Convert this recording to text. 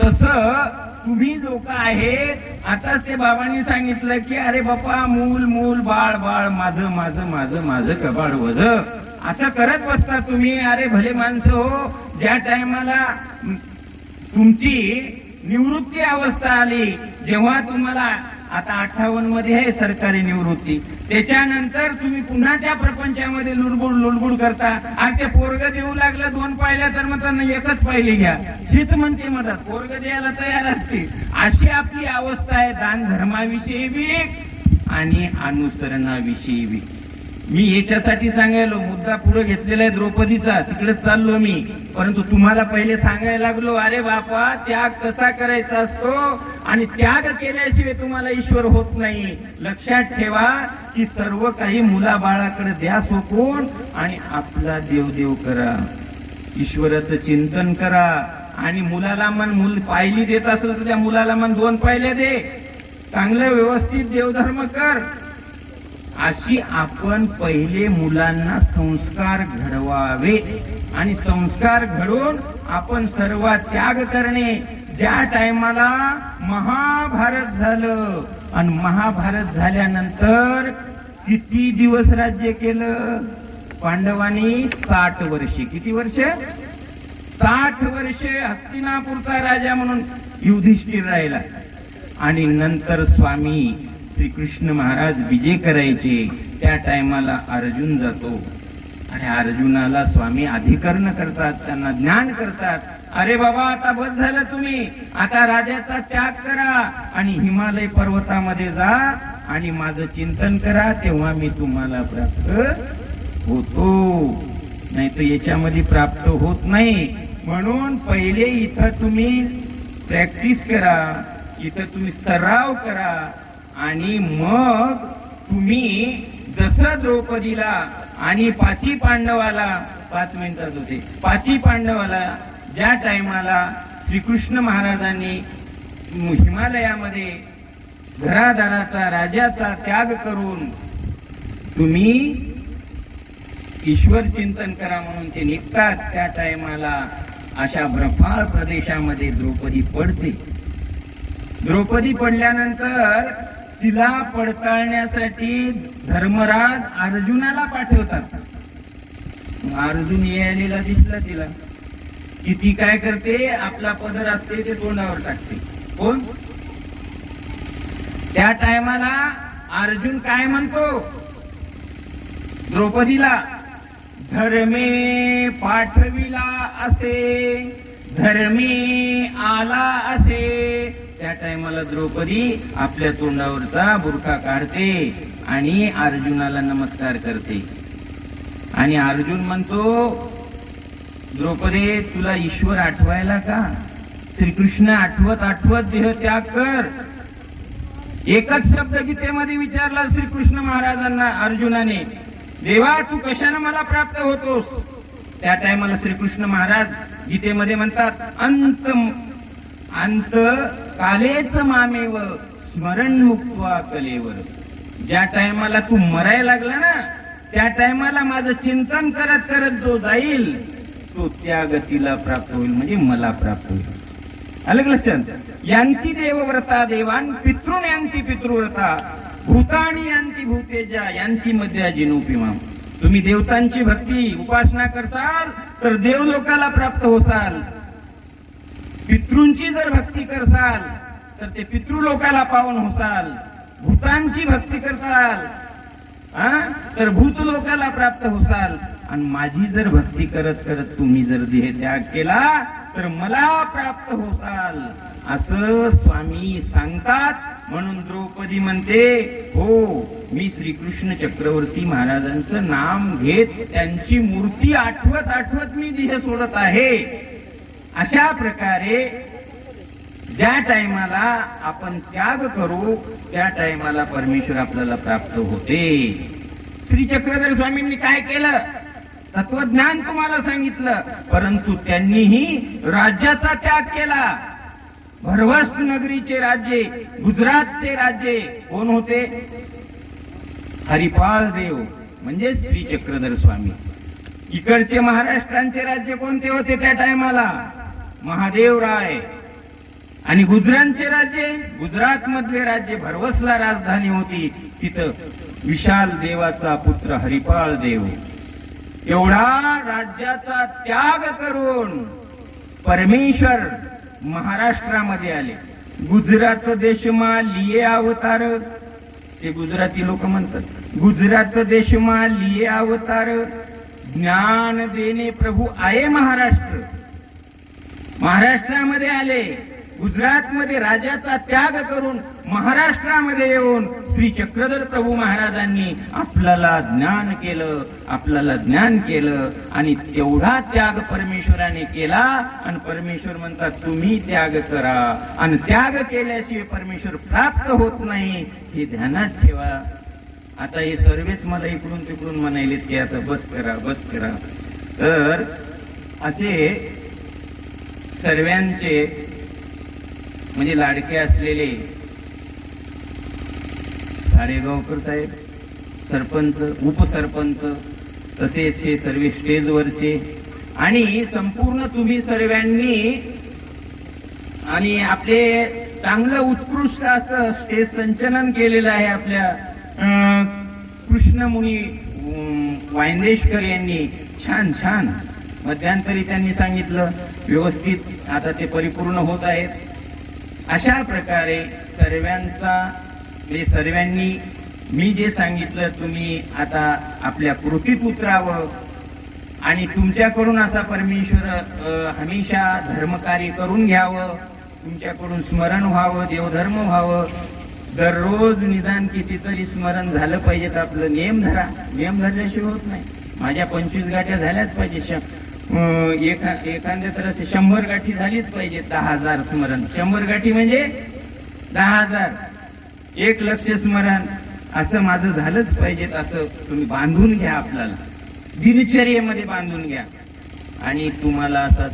तसं तुम्ही लोक आहेत. आता ते बाबांनी सांगितलं की अरे बापा मूल मूल बाळ बाळ माझं माझं माझं माझं कबाड वध असं करत बसता तुम्ही. अरे भले माणसं हो ज्या टायमाला तुमची निवृत्ती अवस्था आली जेव्हा तुम्हाला आता अठ्ठावन्नमध्ये आहे सरकारी निवृत्ती. त्याच्यानंतर तुम्ही पुन्हा त्या प्रपंचामध्ये लुडबुड लुडबुड करता. आणि ते पोरग देऊ लागलं दोन पाहिल्या तर मग त्यांना एकच पाहिली घ्या. हीच म्हणते मदत. पोरग द्यायला तयार असते. अशी आपली अवस्था आहे दान धर्माविषयी बी आणि अनुसरणाविषयी बी. मी याच्यासाठी सांगायलो मुद्दा पुढे घेतलेला आहे द्रौपदीचा तिकडे चाललो मी. परंतु तुम्हाला पहिले सांगायला लागलो अरे बापा त्याग कसा करायचा असतो? आणि त्याग केल्याशिवाय तुम्हाला ईश्वर होत नाही. लक्षात ठेवा की सर्व काही मुला बाळाकडे द्या सोपून आणि आपला देवदेव करा. ईश्वराचं चिंतन करा. आणि मुलाला मन मुल पायली देत असेल तर त्या मुलाला मन दोन पायल्या दे. चांगलं व्यवस्थित देवधर्म कर. अशी आपण पहिले मुलांना संस्कार घडवावे आणि संस्कार घडून आपण सर्व त्याग करणे. ज्या टायमाला महाभारत झालं आणि महाभारत झाल्यानंतर किती दिवस राज्य केलं? पांडवांनी साठ वर्षे. किती वर्ष? साठ वर्षे हस्तिनापूरचा राजा म्हणून युधिष्ठिर राहिला. आणि नंतर स्वामी श्रीकृष्ण महाराज विजय करायचे त्या टायमाला अर्जुन जातो. आणि अर्जुनाला स्वामी अधिकरण करतात त्यांना ज्ञान करतात. अरे बाबा आता बस झालं तुम्ही. आता राजाचा त्याग करा आणि हिमालय पर्वतामध्ये जा आणि माझं चिंतन करा तेव्हा मी तुम्हाला प्राप्त होतो. नाही तर याच्यामध्ये प्राप्त होत नाही. म्हणून पहिले इथं तुम्ही प्रॅक्टिस करा. इथं तुम्ही सराव करा. आणि मग तुम्ही जसं द्रौपदीला आणि पाची पांडवाला पाच मिनिटात होते पाची पांडवाला ज्या टायमाला श्रीकृष्ण महाराजांनी हिमालयामध्ये घरादाराचा राजाचा त्याग करून तुम्ही ईश्वर चिंतन करा म्हणून ते निघतात त्या टायमाला अशा ब्रफाळ प्रदेशामध्ये द्रौपदी पडते. द्रौपदी पडल्यानंतर तिला पडताळण्यासाठी धर्मराज अर्जुनाला पाठवतात. अर्जुन यायला दिसला तिला. की ती काय करते? आपला पदर असते ते तोंडावर टाकते. कोण? त्या टायमाला अर्जुन काय म्हणतो? द्रौपदीला धर्मे पाठविला असे धर्मी आला असे त्या टायमाला द्रौपदी आपल्या तोंडावरचा बुरखा काढते आणि अर्जुनाला नमस्कार करते. आणि अर्जुन म्हणतो द्रौपदी तुला ईश्वर आठवायला का? श्रीकृष्ण आठवत आठवत देह त्याग कर. एकच शब्द गीतेमध्ये विचारला श्रीकृष्ण महाराजांना अर्जुनाने देवा तू कशाने मला प्राप्त होतोस? त्या टायमाला श्रीकृष्ण महाराज गीतेमध्ये म्हणतात अंत अंत कालेच मामेव स्मरण मुक्वा कलेवर. ज्या टायमाला तू मरायला लागला ना त्या टायमाला माझं चिंतन करत करत जो जाईल तो त्या गतीला प्राप्त होईल म्हणजे मला प्राप्त होईल. आलं लक्षात यांती देवव्रता देवान पितृन यांची पितृव्रता भूतानी यांती भूतेजा यांती मध्या जिनोपिमा तुम्ही देवतांची भक्ती उपासना करसाल तर देव लोकाला प्राप्त होसाल. पितृंची जर भक्ती करताल तर ते पितृ लोकाला पावन होताल भूतांची भक्ती करताल हा? तर भूत लोकाला प्राप्त होताल आणि माझी जर भक्ती करत करत तुम्ही जर देह त्याग केला तर मला प्राप्त होताल असं स्वामी सांगतात म्हणून द्रौपदी म्हणते हो मी श्रीकृष्ण चक्रवर्ती महाराजांचं नाम घेत त्यांची मूर्ती आठवत आठवत मी देह सोडत आहे. अशा प्रकारे ज्या टायमाला आपण त्याग करू त्या टायमाला परमेश्वर आपल्याला प्राप्त होते. श्री चक्रधर स्वामींनी काय केलं तत्वज्ञान तुम्हाला सांगितलं परंतु त्यांनीही राज्याचा त्याग केला. भरवस नगरीचे राज्य गुजरातचे राज्य कोण होते? हरिपाळ देव म्हणजे श्री चक्रधर स्वामी. इकडचे महाराष्ट्रांचे राज्य कोणते होते त्या टायमाला? महादेव राय आणि गुजरातचे राज्य गुजरात मधले राज्य भरवसला राजधानी होती. तिथं विशाल देवाचा पुत्र हरिपाळ देव. एवढा राज्याचा त्याग करून परमेश्वर महाराष्ट्रामध्ये आले. गुजरात देशमा लिये अवतार. ते गुजराती लोक म्हणतात. गुजरात देशमा लिये अवतार. ज्ञान देणे प्रभू आहे महाराष्ट्र. महाराष्ट्रामध्ये आले. गुजरातमध्ये राजाचा त्याग करून महाराष्ट्रामध्ये येऊन श्री चक्रधर प्रभू महाराजांनी आपल्याला ज्ञान केलं आपल्याला ज्ञान केलं आणि तेवढा त्याग परमेश्वराने केला आणि परमेश्वर म्हणतात तुम्ही त्याग करा. आणि त्याग केल्याशिवाय परमेश्वर प्राप्त होत नाही हे ध्यानात ठेवा. आता हे सर्वेच मला इकडून तिकडून म्हणायलेत की आता बस करा बस करा. तर असे सर्वांचे म्हणजे लाडके असलेले साडेगावकर साहेब सरपंच उपसरपंच तसेच हे सर्व स्टेजवरचे. आणि संपूर्ण तुम्ही सर्वांनी आणि आपले चांगलं उत्कृष्ट असं स्टेज संचलन केलेलं आहे आपल्या अं, कृष्णमुनी वायंदेशकर यांनी. छान छान. मध्यंतरी त्यांनी सांगितलं व्यवस्थित आता ते परिपूर्ण होत आहेत. अशा प्रकारे सर्वांचा म्हणजे सर्वांनी मी जे सांगितलं तुम्ही आता आपल्या कृतीत उतरावं आणि तुमच्याकडून असा परमेश्वर हमेशा धर्मकार्य करून घ्यावं तुमच्याकडून स्मरण व्हावं देवधर्म व्हावं. दररोज निदान कितीतरी स्मरण झालं पाहिजे तर आपलं. नियम धरा. नियम धरल्याशिवाय होत नाही. माझ्या पंचवीस गाठ्या झाल्याच पाहिजे श- एखा एखाद्या तर असे शंभर गाठी झालीच पाहिजे दहा हजार स्मरण. शंभर गाठी म्हणजे दहा हजार. एक लक्ष स्मरण. असं माझं झालंच पाहिजे असं तुम्ही बांधून घ्या आपल्याला. दिनचर्येमध्ये बांधून घ्या. आणि तुम्हाला असं